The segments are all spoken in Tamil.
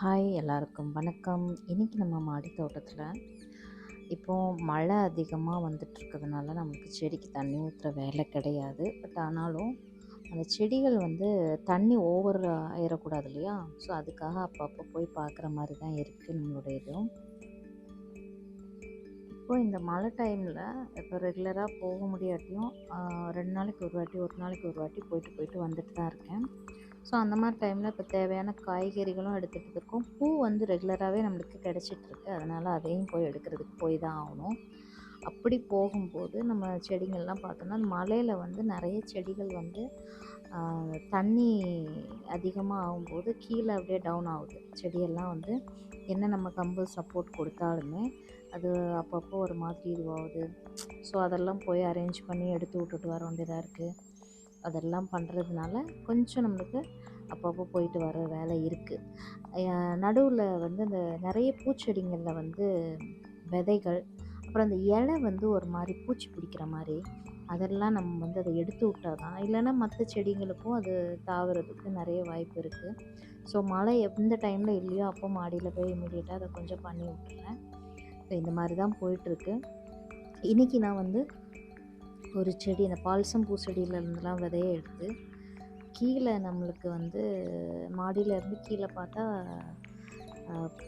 ஹாய் எல்லாருக்கும் வணக்கம். இன்றைக்கி நம்ம மாடி தோட்டத்தில் இப்போது மழை அதிகமாக வந்துட்டுருக்கிறதுனால நமக்கு செடிக்கு தண்ணி ஊற்றுற வேலை கிடையாது. பட் ஆனாலும் அந்த செடிகள் வந்து தண்ணி ஓவர் ஆயிடக்கூடாது இல்லையா? ஸோ அதுக்காக அப்பப்போ போய் பார்க்குற மாதிரி தான் இருக்குது நம்மளுடைய இதுவும் இப்போது இந்த மழை டைமில் இப்போ ரெகுலராக போக முடியாட்டியும் ரெண்டு நாளைக்கு ஒரு வாட்டி ஒரு நாளைக்கு ஒரு வாட்டி போயிட்டு போயிட்டு வந்துட்டு தான் இருக்கேன். ஸோ அந்த மாதிரி டைமில் இப்போ தேவையான காய்கறிகளும் எடுத்துகிட்டு இருக்கோம். பூ வந்து ரெகுலராகவே நம்மளுக்கு கிடச்சிட்ருக்கு அதனால் அதையும் போய் எடுக்கிறதுக்கு போய் தான் ஆகணும். அப்படி போகும்போது நம்ம செடிங்கள்லாம் பார்த்தோம்னா மலையில் வந்து நிறைய செடிகள் வந்து தண்ணி அதிகமாக ஆகும்போது கீழே அப்படியே டவுன் ஆகுது. செடியெல்லாம் வந்து என்ன நம்ம கம்பு சப்போர்ட் கொடுத்தாலுமே அது அப்பப்போ ஒரு மாதிரி இதுவாகுது. ஸோ அதெல்லாம் போய் அரேஞ்ச் பண்ணி எடுத்து விட்டுட்டு வர வேண்டியதாக இருக்குது அதெல்லாம் பண்ணுறதுனால கொஞ்சம் நம்மளுக்கு அப்பப்போ போயிட்டு வர வேலை இருக்குது நடுவில் வந்து அந்த நிறைய பூச்செடிங்களில் வந்து விதைகள் அப்புறம் அந்த இலை வந்து ஒரு மாதிரி பூச்சி பிடிக்கிற மாதிரி அதெல்லாம் நம்ம வந்து அதை எடுத்து விட்டால் தான் இல்லைன்னா மற்ற செடிங்களுக்கும் அது தாவறதுக்கு நிறைய வாய்ப்பு இருக்குது ஸோ மழை எந்த டைமில் இல்லையோ அப்போ மாடியில் போய் இமீடியட்டாக அதை கொஞ்சம் பண்ணி விட்டுறேன் ஸோ இந்த மாதிரி தான் போயிட்டுருக்கு இன்றைக்கி நான் வந்து ஒரு செடி இந்த பால்சம் பூ செடியிலேருந்துலாம் விதைய எடுத்து கீழே நம்மளுக்கு வந்து மாடியிலேருந்து கீழே பார்த்தா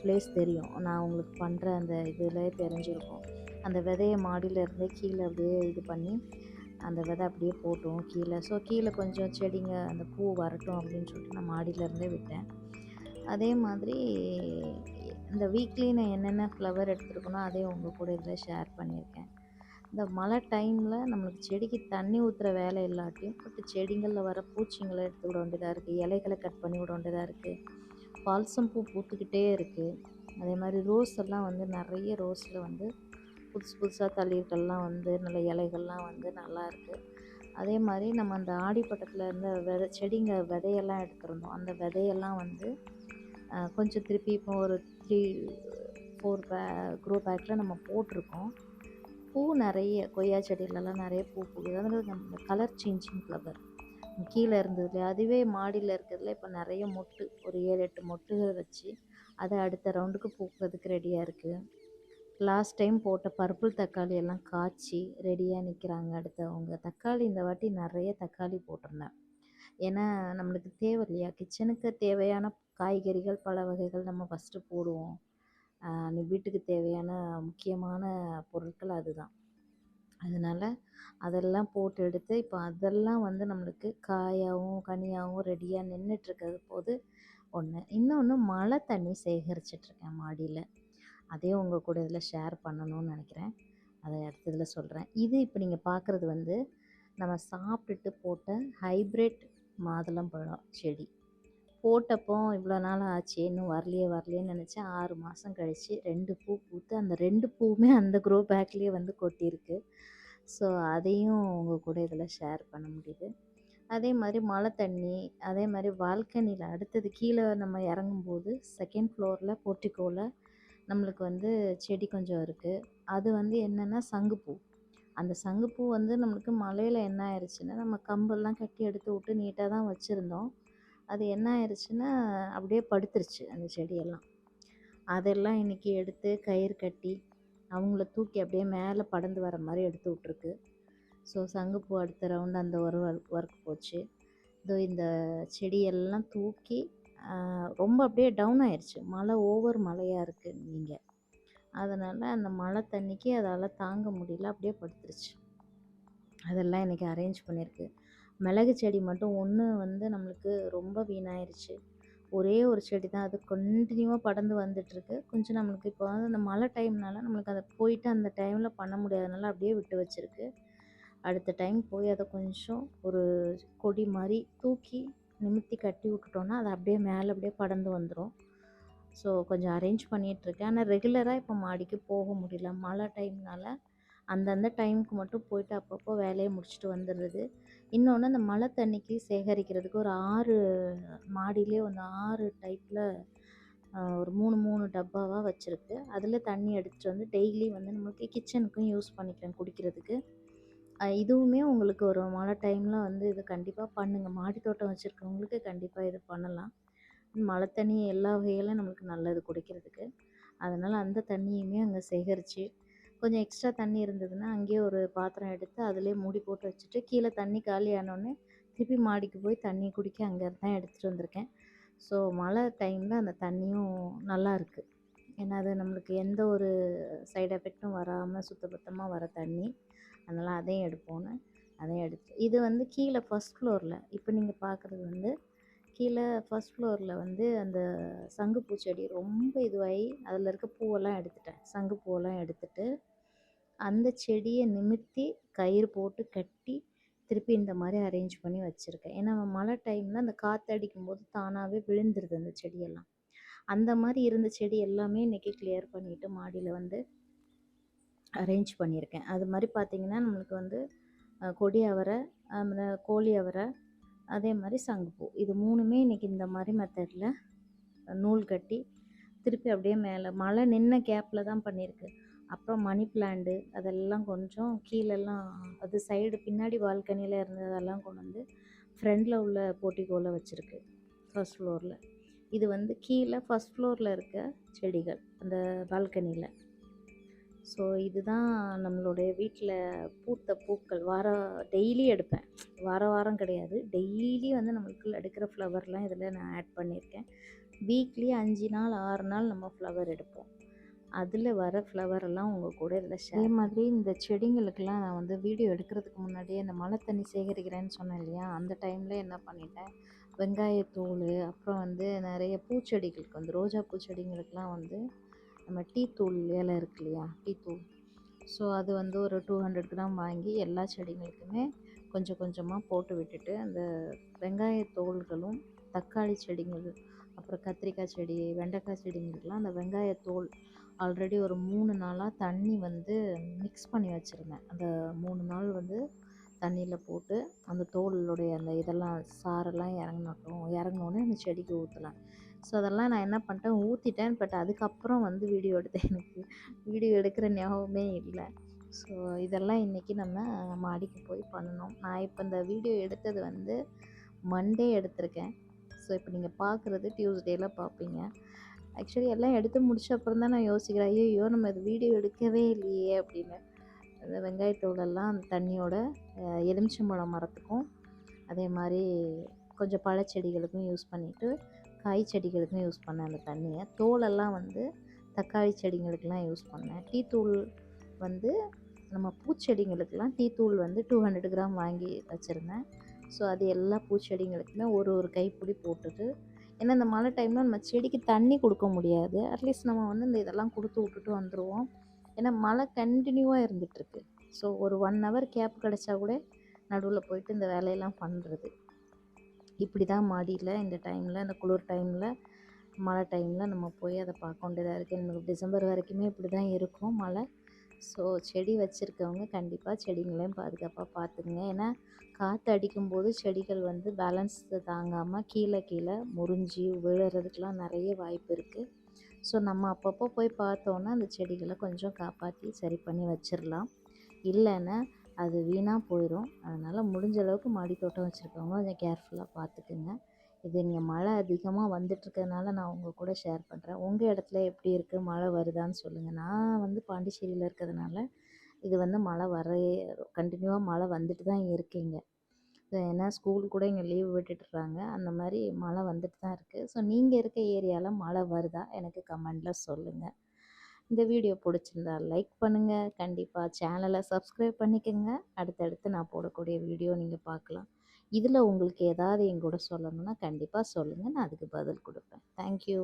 ப்ளேஸ் தெரியும். நான் உங்களுக்கு பண்ணுற அந்த இதில் தெரிஞ்சிருக்கும். அந்த விதையை மாடியிலிருந்தே கீழே அப்படியே இது பண்ணி அந்த விதை அப்படியே போட்டோம் கீழே. ஸோ கீழே கொஞ்சம் செடிங்க அந்த பூ வரட்டும் அப்படின்னு சொல்லிட்டு நான் மாடியில இருந்தே விட்டேன். அதே மாதிரி இந்த வீக்லி நான் என்னென்ன ஃப்ளவர் எடுத்துருக்கனோ அதையும் உங்கள் கூட இதில் ஷேர் பண்ணியிருக்கேன். இந்த மழை டைமில் நம்மளுக்கு செடிக்கு தண்ணி ஊற்றுற வேலை இல்லாட்டியும் பட் செடிங்களில் வர பூச்சிங்களை எடுத்து விட வேண்டியதாக இருக்குது இலைகளை கட் பண்ணி விட வேண்டியதாக இருக்குது பால்சம் பூ பூத்துக்கிட்டே இருக்குது அதே மாதிரி ரோஸ் எல்லாம் வந்து நிறைய ரோஸில் வந்து புதுசு புதுசாக தளிர்கள்லாம் வந்து நல்ல இலைகள்லாம் வந்து நல்லா இருக்குது அதே மாதிரி நம்ம அந்த ஆடிப்பட்டத்தில் இருந்த விதை செடிங்க விதையெல்லாம் எடுத்திருந்தோம். அந்த விதையெல்லாம் வந்து கொஞ்சம் திருப்பி இப்போ ஒரு த்ரீ ஃபோர் பே க்ரோ பேக்கில் நம்ம போட்டிருக்கோம். நிறைய கொய்யா செடியிலலாம் நிறைய பூ பூக்குது. அதில் நம்ம கலர் சேஞ்சிங் ஃப்ளவர் கீழே இருந்ததுல அதுவே மாடியில் இருக்கிறதுல இப்போ நிறைய மொட்டு ஒரு ஏழு எட்டு மொட்டுகள் வச்சு அதை அடுத்த ரவுண்டுக்கு பூக்கிறதுக்கு ரெடியாக இருக்குது லாஸ்ட் டைம் போட்ட பர்பிள் தக்காளி எல்லாம் காய்ச்சி ரெடியாக நிற்கிறாங்க அடுத்தவங்க தக்காளி இந்த வாட்டி நிறைய தக்காளி போட்டிருந்தேன். ஏன்னா நம்மளுக்கு தேவை இல்லையா? கிச்சனுக்கு தேவையான காய்கறிகள் பல வகைகள் நம்ம ஃபஸ்ட்டு போடுவோம். நீ வீட்டுக்கு தேவையான முக்கியமான பொருட்கள் அதுதான். அதனால் அதெல்லாம் போட்டு எடுத்து இப்போ அதெல்லாம் வந்து நம்மளுக்கு காயாகவும் கனியாகவும் ரெடியாக நின்றுட்டுருக்கிறது போது ஒன்று இன்னொன்று மழை தண்ணி சேகரிச்சிட்ருக்கேன் மாடியில். அதையும் உங்கள் கூட இதில் ஷேர் பண்ணணும்னு நினைக்கிறேன். அதை அடுத்ததில் சொல்கிறேன் இது இப்போ நீங்கள் பார்க்குறது வந்து நம்ம சாப்பிட்டுட்டு போட்ட ஹைப்ரிட் மாதுளம்பழம் செடி. போட்டப்போ இவ்வளோ நாள் ஆச்சு இன்னும் வரலையே வரலையேன்னு நினச்சேன் ஆறு மாதம் கழித்து ரெண்டு பூ பூத்து அந்த ரெண்டு பூவுமே அந்த க்ரோ பேக்லேயே வந்து கொட்டியிருக்கு. ஸோ அதையும் உங்கள் கூட இதில் ஷேர் பண்ண முடியுது. அதே மாதிரி மழை தண்ணி அதே மாதிரி பால்கனியில் அடுத்தது கீழே நம்ம இறங்கும்போது செகண்ட் ஃப்ளோரில் போர்ட்டிக்கோவில் நம்மளுக்கு வந்து செடி கொஞ்சம் இருக்குது அது வந்து என்னென்னா சங்குப்பூ அந்த சங்குப்பூ வந்து நம்மளுக்கு மலையில் என்ன ஆயிடுச்சுன்னா நம்ம கம்பெல்லாம் கட்டி எடுத்து விட்டு நீட்டாக தான் வச்சுருந்தோம். அது என்ன ஆயிடுச்சுன்னா அப்படியே படுத்துருச்சு அந்த செடியெல்லாம். அதெல்லாம் இன்றைக்கி எடுத்து கயிறு கட்டி அவங்கள தூக்கி அப்படியே மேலே படர்ந்து வர மாதிரி எடுத்து விட்ருக்கு ஸோ சங்குப்பூ அடுத்த ரவுண்டு அந்த ஒரு ஒர்க் போச்சு. இதோ இந்த செடியெல்லாம் தூக்கி ரொம்ப அப்படியே டவுன் ஆயிடுச்சு மழை ஓவர் மழையாக இருக்குது நீங்கள் அதனால் அந்த மழை தண்ணிக்கு அதால் தாங்க முடியல அப்படியே படுத்துருச்சு. அதெல்லாம் இன்றைக்கி அரேஞ்ச் பண்ணியிருக்கு மிளகு செடி மட்டும் ஒன்று வந்து நம்மளுக்கு ரொம்ப வீணாயிருச்சு. ஒரே ஒரு செடி தான் அது கண்டினியூவாக படர்ந்து வந்துட்டுருக்கு. கொஞ்சம் நம்மளுக்கு இப்போ வந்து அந்த மழை டைம்னால நம்மளுக்கு அதை போயிட்டு அந்த டைமில் பண்ண முடியாதனால அப்படியே விட்டு வச்சுருக்கு. அடுத்த டைம் போய் அதை கொஞ்சம் ஒரு கொடி மாதிரி தூக்கி நிமித்தி கட்டி விட்டுட்டோன்னா அது அப்படியே மேலே அப்படியே படர்ந்து வந்துடும் ஸோ கொஞ்சம் அரேஞ்ச் பண்ணிகிட்ருக்கேன் ஆனால் ரெகுலராக இப்போ மாடிக்கு போக முடியல. மழை டைம்னால அந்தந்த டைமுக்கு மட்டும் போயிட்டு அப்பப்போ வேலையை முடிச்சுட்டு வந்துடுறது. இன்னொன்று அந்த மழை தண்ணிக்கு சேகரிக்கிறதுக்கு ஒரு ஆறு மாடியிலே வந்து ஆறு டைப்பில் ஒரு மூணு மூணு டப்பாவாக வச்சுருக்கு. அதில் தண்ணி எடுத்துகிட்டு வந்து டெய்லி வந்து நம்மளுக்கு கிச்சனுக்கும் யூஸ் பண்ணிக்கிறேன் குடிக்கிறதுக்கு. இதுவுமே உங்களுக்கு ஒரு மழை டைமில் வந்து இது கண்டிப்பாக பண்ணுங்கள் மாடி தோட்டம் வச்சுருக்கவங்களுக்கு கண்டிப்பாக இது பண்ணலாம். மழை தண்ணி எல்லா வகையிலும் நம்மளுக்கு நல்லது குடிக்கிறதுக்கு. அதனால் அந்த தண்ணியுமே அங்கே சேகரித்து கொஞ்சம் எக்ஸ்ட்ரா தண்ணி இருந்ததுன்னா அங்கேயே ஒரு பாத்திரம் எடுத்து அதிலே மூடி போட்டு வச்சுட்டு கீழே தண்ணி காலி ஆனோடனே திருப்பி மாடிக்கு போய் தண்ணி குடிக்க அங்கே தான் எடுத்துகிட்டு வந்திருக்கேன். ஸோ மழை டைமில் அந்த தண்ணியும் நல்லா இருக்குது ஏன்னா அது நம்மளுக்கு எந்த ஒரு சைடு எஃபெக்ட்டும் வராமல் சுத்தபத்தமாக வர தண்ணி. அதனால் அதையும் எடுப்போன்னு அதையும் எடுத்து இது வந்து கீழே ஃபஸ்ட் ஃப்ளோரில் இப்போ நீங்கள் பார்க்குறது வந்து கீழே ஃபஸ்ட் ஃப்ளோரில் வந்து அந்த சங்குப்பூ செடி ரொம்ப இதுவாகி அதில் இருக்க பூவெல்லாம் எடுத்துட்டேன். சங்கு பூவெல்லாம் எடுத்துட்டு அந்த செடியை நிமித்தி கயிறு போட்டு கட்டி திருப்பி இந்த மாதிரி அரேஞ்ச் பண்ணி வச்சுருக்கேன். ஏன்னா மழை டைமில் அந்த காற்று அடிக்கும்போது தானாகவே விழுந்துருது அந்த செடியெல்லாம். அந்த மாதிரி இருந்த செடி எல்லாமே இன்றைக்கி கிளியர் பண்ணிவிட்டு மாடியில் வந்து அரேஞ்ச் பண்ணியிருக்கேன் அது மாதிரி பார்த்திங்கன்னா நம்மளுக்கு வந்து கொடி அவரை கோழி அவரை அதே மாதிரி சங்குப்பூ. இது மூணுமே இன்றைக்கி இந்த மாதிரி மெத்தடில் நூல் கட்டி திருப்பி அப்படியே மேலே மழை நின்ன கேப்பில் தான் பண்ணியிருக்கு. அப்புறம் மணி பிளான்ட்டு அதெல்லாம் கொஞ்சம் கீழெல்லாம் அது சைடு பின்னாடி பால்கனியில் இருந்ததெல்லாம் கொண்டு வந்து ஃப்ரண்டில் உள்ள போட்டிக்கோவில் வச்சுருக்கு ஃபஸ்ட் ஃப்ளோரில் இது வந்து கீழே ஃபஸ்ட் ஃப்ளோரில் இருக்க செடிகள் அந்த பால்கனியில் ஸோ இதுதான் நம்மளுடைய வீட்டில் பூத்த பூக்கள். வார டெய்லி எடுப்பேன். வார வாரம் கிடையாது. டெய்லி வந்து நம்மளுக்கு எடுக்கிற ஃப்ளவர்லாம் இதில் நான் ஆட் பண்ணியிருக்கேன். வீக்லி அஞ்சு நாள் ஆறு நாள் நம்ம ஃப்ளவர் எடுப்போம். அதில் வர ஃப்ளவரெல்லாம் உங்கள் கூட இதில் அதே மாதிரி இந்த செடிங்களுக்கெல்லாம் நான் வந்து வீடியோ எடுக்கிறதுக்கு முன்னாடியே இந்த மழை தண்ணி சேகரிக்கிறேன்னு சொன்னேன் இல்லையா? அந்த டைமில் என்ன பண்ணிட்டேன்? வெங்காயத்தூள் அப்புறம் வந்து நிறைய பூச்செடிகளுக்கு வந்து ரோஜா பூச்செடிங்களுக்கெலாம் வந்து நம்ம டீ தூள் இலை இருக்கு இல்லையா? டீ தூள். ஸோ அது வந்து ஒரு டூ ஹண்ட்ரட் கிராம் வாங்கி எல்லா செடிங்களுக்குமே கொஞ்சம் கொஞ்சமாக போட்டு விட்டுட்டு அந்த வெங்காய தோள்களும் தக்காளி செடிங்கள் அப்புறம் கத்திரிக்காய் செடி வெண்டைக்காய் செடிங்களுக்கெல்லாம் அந்த வெங்காயத்தோல் ஆல்ரெடி ஒரு மூணு நாளாக தண்ணி வந்து மிக்ஸ் பண்ணி வச்சுருந்தேன். அந்த மூணு நாள் வந்து தண்ணியில் போட்டு அந்த தோலுடைய அந்த இதெல்லாம் சாரெல்லாம் இறங்கினட்டும் இறங்கினோடனே அந்த செடிக்கு ஊற்றலாம் ஸோ அதெல்லாம் நான் என்ன பண்ணிட்டேன்? ஊற்றிட்டேன் பட் அதுக்கப்புறம் வந்து வீடியோ எடுத்தேன். எனக்கு வீடியோ எடுக்கிற ஞாபகமே இல்லை. ஸோ இதெல்லாம் இன்றைக்கி நம்ம மாடிக்கு போய் பண்ணணும். நான் இப்போ இந்த வீடியோ எடுத்தது வந்து மண்டே எடுத்திருக்கேன். ஸோ இப்போ நீங்கள் பார்க்குறது டியூஸ்டேயில் பார்ப்பீங்க ஆக்சுவலி எல்லாம் எடுத்து முடிச்ச அப்புறம் தான் நான் யோசிக்கிறேன். ஐயோ நம்ம இது வீடியோ எடுக்கவே இல்லையே அப்படின்னு. அந்த வெங்காயத்தூளெல்லாம் அந்த தண்ணியோட எலுமிச்சம்பழம் மரத்துக்கும் அதே மாதிரி கொஞ்சம் பழச்செடிகளுக்கும் யூஸ் பண்ணிவிட்டு காய் செடிகளுக்கும் யூஸ் பண்ணேன் அந்த தண்ணியை. தோலெல்லாம் வந்து தக்காளி செடிங்களுக்கெல்லாம் யூஸ் பண்ணேன். டீ தூள் வந்து நம்ம பூச்செடிங்களுக்கெல்லாம் டீ தூள் வந்து டூ ஹண்ட்ரட் கிராம் வாங்கி வச்சுருந்தேன். ஸோ அது எல்லா பூச்செடிங்களுக்குமே ஒரு ஒரு கைப்பிடி போட்டுட்டு ஏன்னா இந்த மழை டைமில் நம்ம செடிக்கு தண்ணி கொடுக்க முடியாது. அட்லீஸ்ட் நம்ம வந்து இந்த இதெல்லாம் கொடுத்து விட்டுட்டு வந்துடுவோம் ஏன்னா மழை கண்டினியூவாக இருந்துகிட்ருக்கு ஸோ ஒரு ஒன் ஹவர் கேப் கிடச்சா கூட நடுவில் போயிட்டு இந்த வேலையெல்லாம் பண்ணுறது இப்படி தான் மாடியில் இந்த டைமில் இந்த குளிர் டைமில் மழை டைமில் நம்ம போய் அதை பார்க்க வேண்டியதாக இருக்குது எனக்கு டிசம்பர் வரைக்குமே இப்படி தான் இருக்கும் மழை. ஸோ செடி வச்சுருக்கவங்க கண்டிப்பாக செடிங்களையும் பாதுகாப்பாக பார்த்துக்குங்க. ஏன்னா காற்று அடிக்கும்போது செடிகள் வந்து பேலன்ஸ் தாங்காமல் கீழே கீழே முறிஞ்சி விழுறதுக்கெலாம் நிறைய வாய்ப்பு இருக்குது ஸோ நம்ம அப்பப்போ போய் பார்த்தோன்னா அந்த செடிகளை கொஞ்சம் காப்பாற்றி சரி பண்ணி வச்சிடலாம் இல்லைன்னா அது வீணாக போயிடும் அதனால் முடிஞ்ச அளவுக்கு மாடி தோட்டம் வச்சுருக்கவங்க கொஞ்சம் கேர்ஃபுல்லாக பார்த்துக்குங்க இது இங்கே மழை அதிகமாக வந்துட்டுருக்கறனால நான் உங்கள் கூட ஷேர் பண்ணுறேன் உங்கள் இடத்துல எப்படி இருக்குது மழை வருதான்னு சொல்லுங்கள் நான் வந்து பாண்டிச்சேரியில் இருக்கிறதுனால இது வந்து மழை வர கண்டினியூவாக மழை வந்துட்டு தான் இருக்கீங்க. ஏன்னா ஸ்கூல் கூட இங்கே லீவ் விட்டுட்டுறாங்க. அந்த மாதிரி மழை வந்துட்டு தான் இருக்குது ஸோ நீங்கள் இருக்க ஏரியாவில் மழை வருதா? எனக்கு கமெண்டில் சொல்லுங்கள் இந்த வீடியோ பிடிச்சிருந்தா லைக் பண்ணுங்கள் கண்டிப்பாக சேனலை சப்ஸ்கிரைப் பண்ணிக்கோங்க. அடுத்தடுத்து நான் போடக்கூடிய வீடியோ நீங்கள் பார்க்கலாம். இதில் உங்களுக்கு ஏதாவது என் கூட சொல்லணும்னா கண்டிப்பாக சொல்லுங்கள் நான் அதுக்கு பதில் கொடுப்பேன். தேங்க்யூ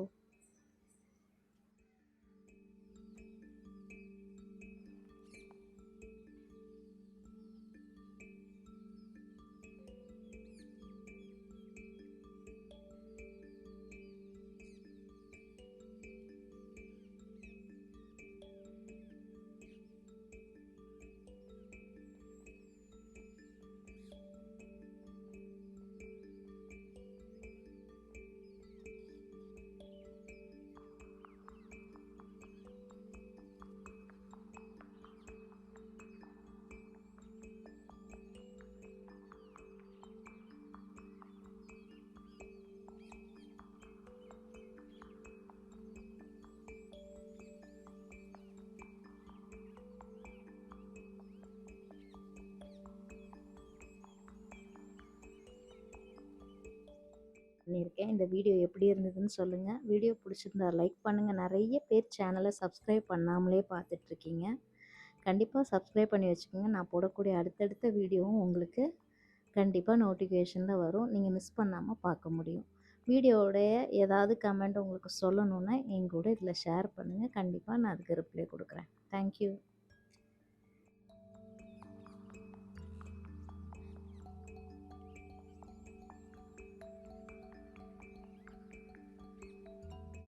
பண்ணியிருக்கேன். இந்த வீடியோ எப்படி இருந்ததுன்னு சொல்லுங்கள் வீடியோ பிடிச்சிருந்தா லைக் பண்ணுங்கள் நிறைய பேர் சேனலை சப்ஸ்கிரைப் பண்ணாமலே பார்த்துட்ருக்கீங்க. கண்டிப்பாக சப்ஸ்கிரைப் பண்ணி வச்சுக்கோங்க. நான் போடக்கூடிய அடுத்தடுத்த வீடியோவும் உங்களுக்கு கண்டிப்பாக நோட்டிஃபிகேஷனில் வரும். நீங்கள் மிஸ் பண்ணாமல் பார்க்க முடியும். வீடியோடைய ஏதாவது கமெண்ட் உங்களுக்கு சொல்லணுன்னா எங்கூட இதில் ஷேர் பண்ணுங்கள் கண்டிப்பாக நான் அதுக்கு ரிப்ளை கொடுக்குறேன். தேங்க்யூ